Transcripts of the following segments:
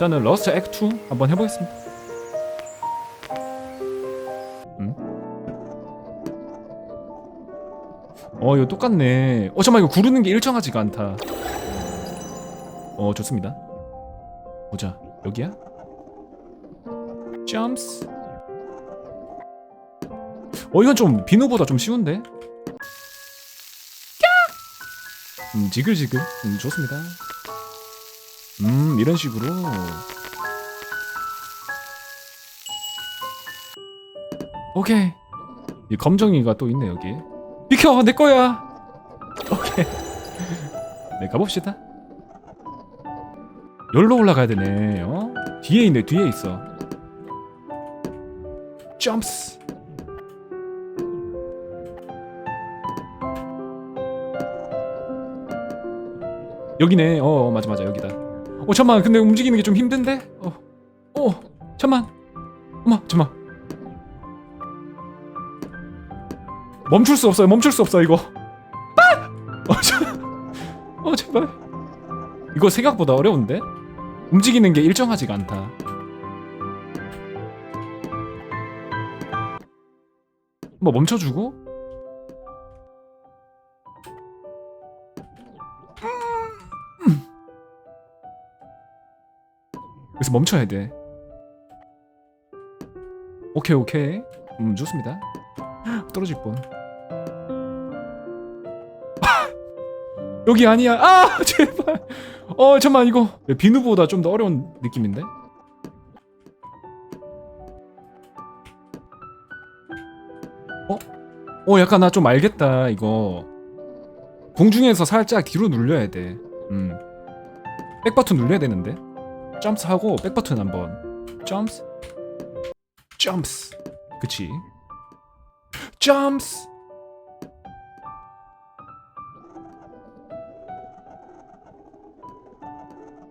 일단은 러스트 액2 한번 해보겠습니다. 음? 어 이거 똑같네. 어 잠깐만 이거 구르는 게 일정하지가 않다. 어 좋습니다. 보자. 여기야? 점스. 어 이건 좀 비누보다 좀 쉬운데? 음 지글지글. 음 좋습니다 음 이런 식으로. 오케이. 이 검정이가 또 있네 여기. 비켜 내 거야. 오케이. 네 가봅시다. 열로 올라가야 되네 어? 뒤에 있네 뒤에 있어. 점스. 여기네 어 어, 맞아 맞아 여기다 어 잠만. 근데 움직이는 게 좀 힘든데? 어 어 잠만. 어머 잠만. 멈출 수 없어요. 멈출 수 없어 이거. 아! 어, 저, 어 제발. 이거 생각보다 어려운데? 움직이는 게 일정하지가 않다. 뭐 멈춰주고 그래서 멈춰야 돼. 오케이 오케이. 음 좋습니다. 떨어질 뻔. 여기 아니야. 아 제발. 어 잠만 이거 비누보다 좀 더 어려운 느낌인데. 어? 어 약간 나 좀 알겠다 이거. 공중에서 살짝 뒤로 눌려야 돼. 음. 백 버튼 눌려야 되는데. 점스 하고 백 버튼 한번. 점스 점스 그치? 점스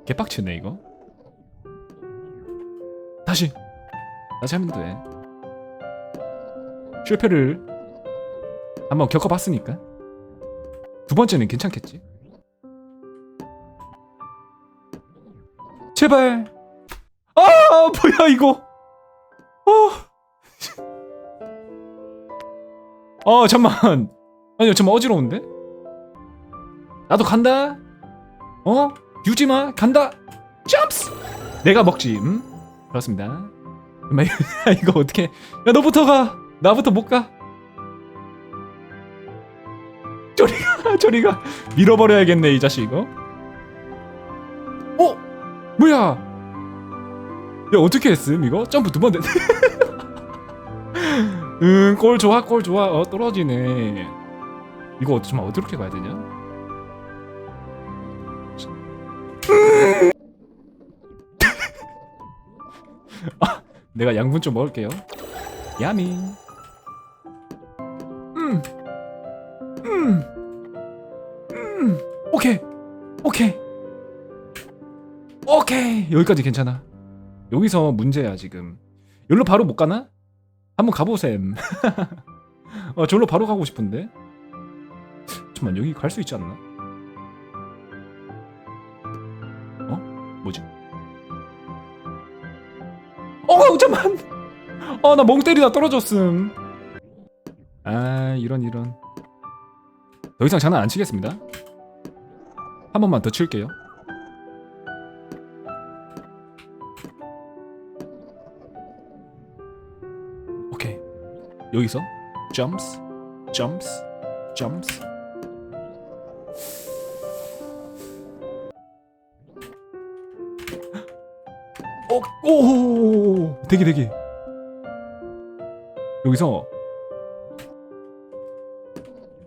개빡치네 이거. 다시. 다시 하면 돼. 실패를 한번 겪어봤으니까. 두 번째는 괜찮겠지 제발. 아 뭐야 이거. 어. 어 잠만. 아니 잠만 어지러운데? 나도 간다. 어? 유지마 간다. 점스. 내가 먹지. 음? 그렇습니다. 이거 어떻게? 야 너부터 가. 나부터 못 가. 저리가 저리가 밀어버려야겠네 이 자식 이거. 어? 뭐야? 야 어떻게 했음 이거? 점프 두 번 됐네. 응, 골 좋아, 골 좋아. 어 떨어지네. 이거 어좀 어떻게 가야 되냐? 아, 내가 양분 좀 먹을게요. 야미. 음, 음, 음. 오케이, 오케이. 오케이 여기까지 괜찮아. 여기서 문제야 지금. 여기로 바로 못 가나? 한번 가보셈. 어 저기로 바로 가고 싶은데? 잠깐만 여기 갈 수 있지 않나? 어? 뭐지? 어 잠만! 어나 멍 때리다 떨어졌음. 아 이런 이런. 더 이상 장난 안 치겠습니다. 한 번만 더 칠게요 여기서 점스 점스 점스 오, 오, 대기 대기. 여기서.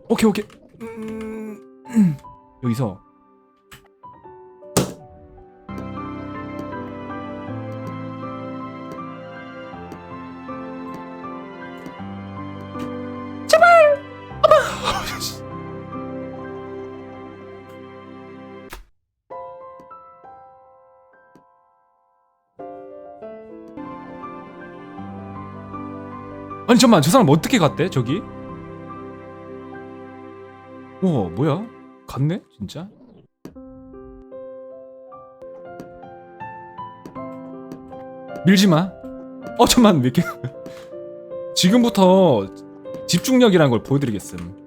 오케이 오케이. 음, 음. 여기서 아니 잠만 저 사람 어떻게 갔대 저기? 우와 뭐야? 갔네 진짜? 밀지 마. 어 잠만 몇 개. 지금부터 집중력이라는 걸 보여드리겠음.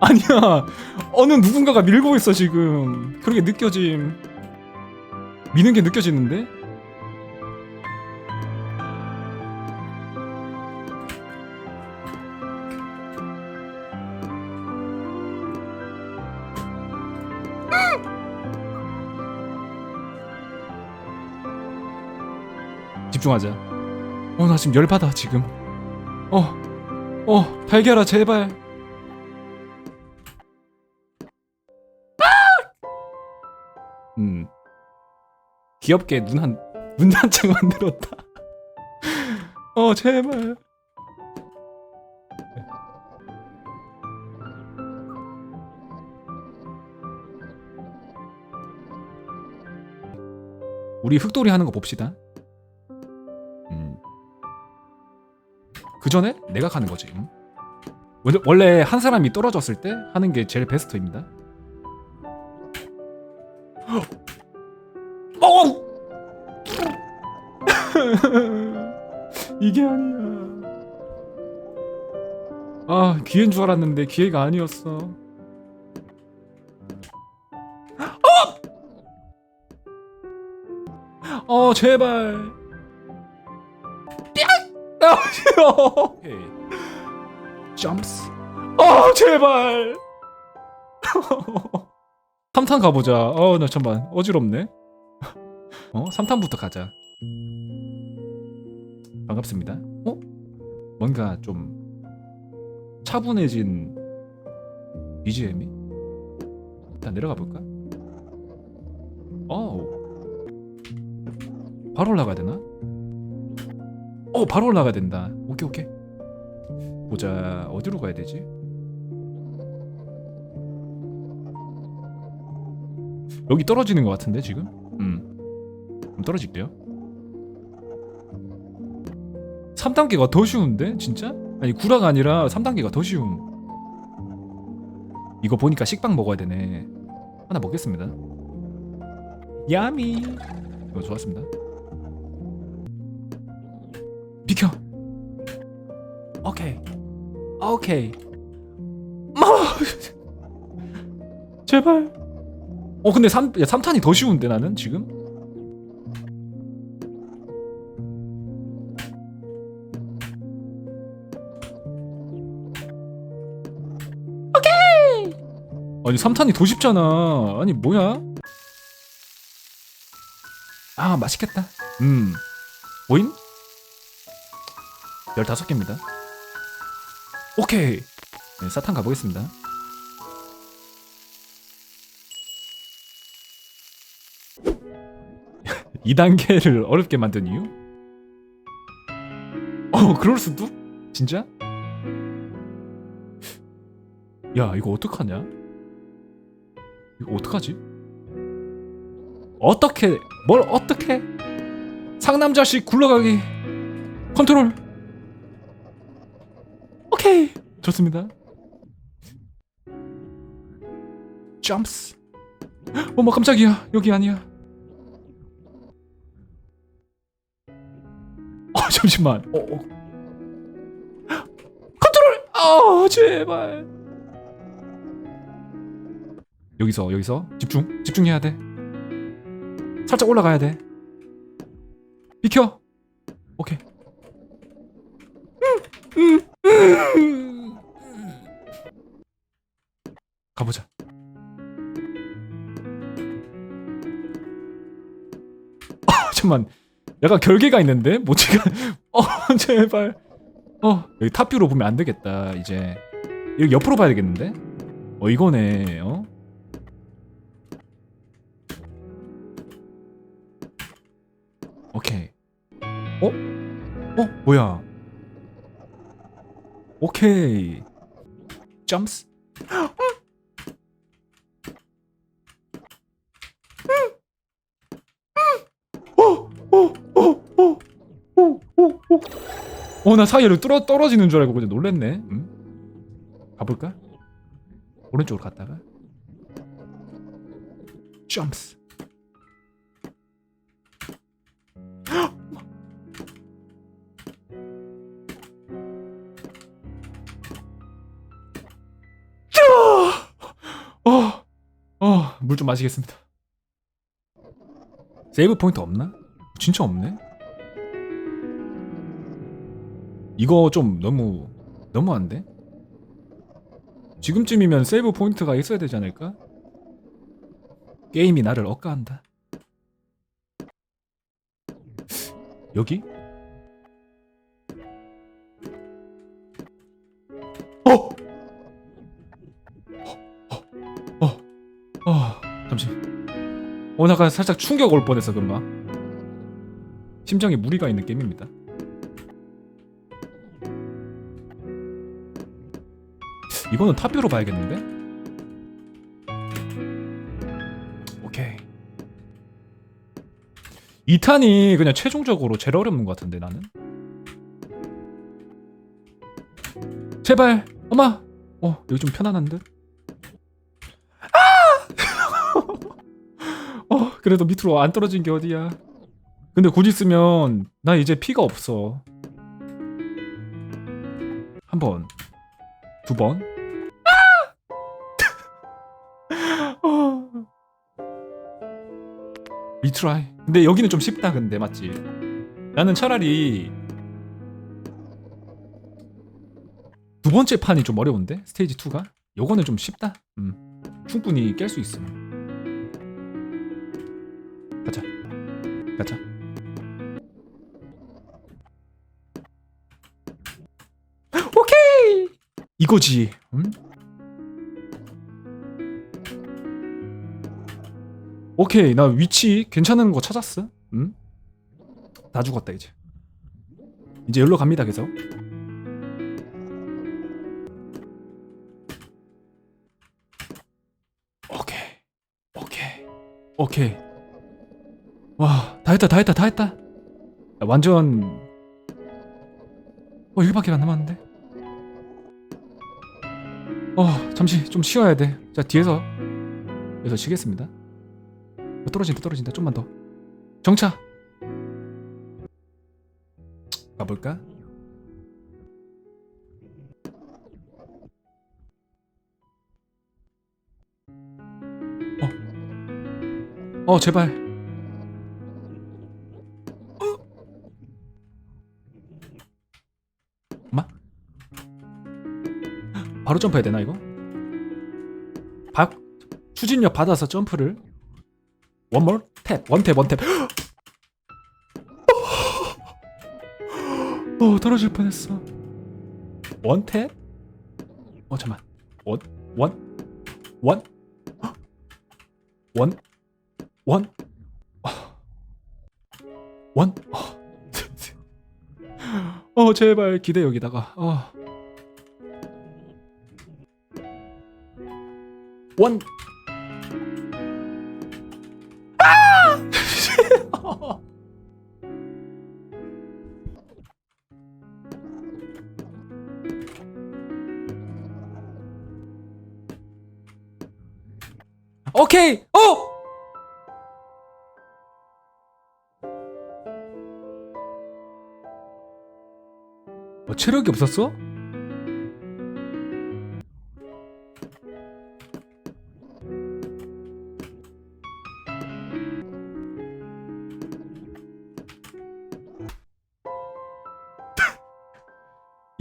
아니야. 어느 누군가가 밀고 있어 지금. 그렇게 느껴짐. 미는 게 느껴지는데? 집중하자. 어, 나 지금 열받아, 지금. 어, 어, 달걀아, 제발. 음. 귀엽게 눈 한, 눈 한 장 만들었다. 어, 제발. 우리 흑돌이 하는 거 봅시다. 음. 그 전에 내가 가는 거지. 음? 원래- 원래 한 사람이 떨어졌을 때 하는 게 제일 베스트입니다. 어! 이게 아니야. 아 기회인 줄 알았는데 기회가 아니었어. 어! 어 제발. 아 싫어. 점스. 어 제발. 3탄 가보자. 어, 나 잠만 어지럽네. 어, 3탄부터 가자. 반갑습니다. 어? 뭔가 좀 차분해진 BGM이? 일단 내려가 볼까? 어우. 바로 올라가야 되나? 어, 바로 올라가야 된다. 오케이, 오케이. 보자. 어디로 가야 되지? 여기 떨어지는 것 같은데 지금? 음. 그럼 떨어질게요. 3단계가 더 쉬운데 진짜? 아니 구라가 아니라 3단계가 더 쉬움. 이거 보니까 식빵 먹어야 되네. 하나 먹겠습니다. 야미. 이거 좋았습니다. 비켜. 오케이. 오케이. 제발. 어 근데 3, 야, 3탄이 더 쉬운데 나는 지금? 오케이! 아니 3탄이 더 쉽잖아 아니 뭐야? 아 맛있겠다 음 오인? 15개입니다 오케이 네, 사탄 가보겠습니다 2단계를 어렵게 만든 이유? 어, 그럴 수도? 진짜? 야, 이거 어떡하냐? 이거 어떡하지? 어떻게, 뭘 어떻게? 상남자식 굴러가기. 컨트롤. 오케이. 좋습니다. 점스. 어머, 깜짝이야. 여기 아니야. 잠시만. 어, 어. 컨트롤. 아 제발. 여기서 여기서 집중 집중해야 돼. 살짝 올라가야 돼. 비켜. 오케이. 가보자. 아 잠만. 약간 결계가 있는데? 모찌가 어 제발. 어 여기 탑뷰로 보면 안 되겠다 이제. 여기 옆으로 봐야 되겠는데? 어 이거네 어? 오케이. 어? 어 뭐야? 오케이. 점스 어 나 사이로 뚫어 떨어지는 줄 알고 그냥 놀랬네. 응? 가볼까? 오른쪽으로 갔다가 점프. 어, 어, 물 좀 마시겠습니다. 세이브 포인트 없나? 진짜 없네. 이거 좀 너무 너무한데? 지금쯤이면 세이브 포인트가 있어야 되지 않을까? 게임이 나를 억까한다. 여기? 어! 어! 어! 어! 잠시. 어, 나 아까 살짝 충격 올 뻔했어, 금방. 심장에 무리가 있는 게임입니다. 이거는 탑뷰로 봐야겠는데? 오케이. 2탄이 그냥 최종적으로 제일 어렵는 것 같은데 나는. 제발, 엄마. 어 여기 좀 편안한 듯. 아! 어 그래도 밑으로 안 떨어진 게 어디야? 근데 곧 있으면 나 이제 피가 없어. 한 번, 두 번. 리트라이. 근데 여기는 좀 쉽다 근데 맞지? 나는 차라리 두 번째 판이 좀 어려운데 스테이지 2가 요거는 좀 쉽다. 음. 충분히 깰 수 있음. 가자. 가자. 오케이. 이거지. 음? 오케이 나 위치 괜찮은 거 찾았어. 음? 다 죽었다 이제. 이제 열로 갑니다 계속. 오케이 오케이 오케이. 와 다 했다 다 했다 다 했다. 야, 완전 어 1밖에 안 남았는데. 어 잠시 좀 쉬어야 돼. 자 뒤에서 여기서 쉬겠습니다. 어, 떨어진다 떨어진다 좀만 더 정차 가볼까? 어, 어 제발 어? 엄마? 바로 점프해야 되나 이거? 박 추진력 받아서 점프를 원몰 탭 원탭 원탭 어 떨어질 뻔했어. 원탭 어 잠만. 원원원원 원? 원? 어 제발 기대 여기다가. 어. 원 오케이. 어 어, 체력이 없었어?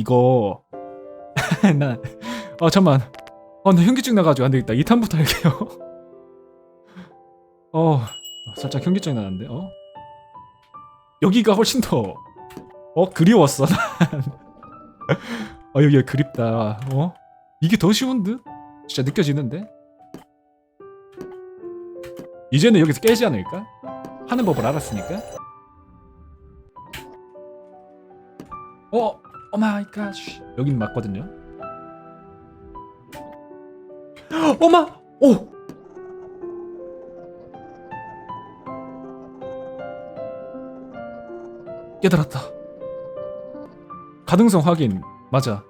이거 나어 잠만 어나 현기증 나가지고 안 되겠다 2탄부터 할게요 어 살짝 현기증 나는데 어 여기가 훨씬 더어 그리웠어 난. 어 여기가 그립다. 어 이게 더 쉬운 듯? 진짜 느껴지는데. 이제는 여기서 깨지 않을까? 하는 법을 알았으니까. 어, 오 마이 갓. 여긴 맞거든요. 어마, 오. 깨달았다. 가능성 확인 맞아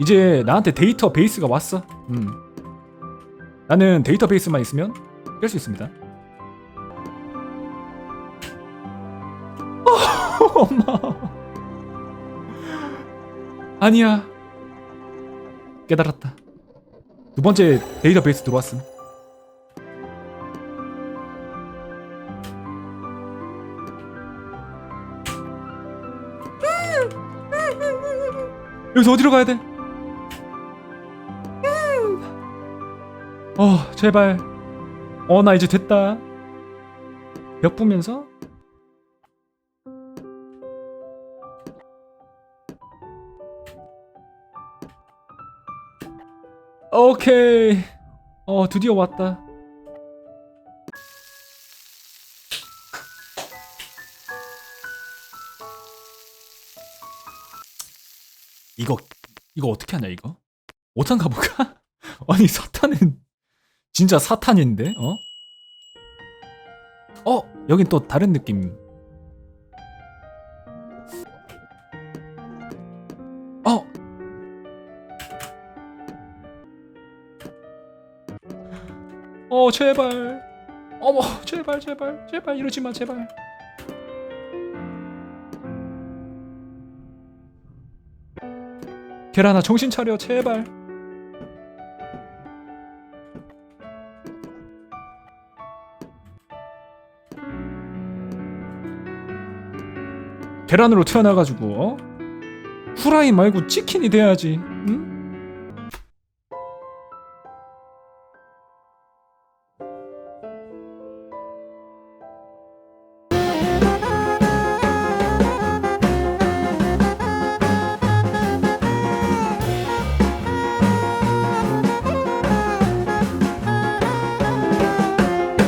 이제 나한테 데이터 베이스가 왔어 음. 나는 데이터 베이스만 있으면 깰 수 있습니다 아니야. 깨달았다. 두 번째 데이터 베이스 들어왔음. 여기서 어디로 가야 돼? 어 제발. 어 나 이제 됐다. 벽 보면서 오케이 어 드디어 왔다 이거 이거 어떻게 하냐 이거? 5탄 가볼까? 아니 사탄은 진짜 사탄인데 어? 어 여긴 또 다른 느낌 어 제발 어머 제발 제발 제발 이러지 마 제발 계란아 정신 차려 제발 계란으로 태어나가지고 어? 후라이 말고 치킨이 돼야지 응?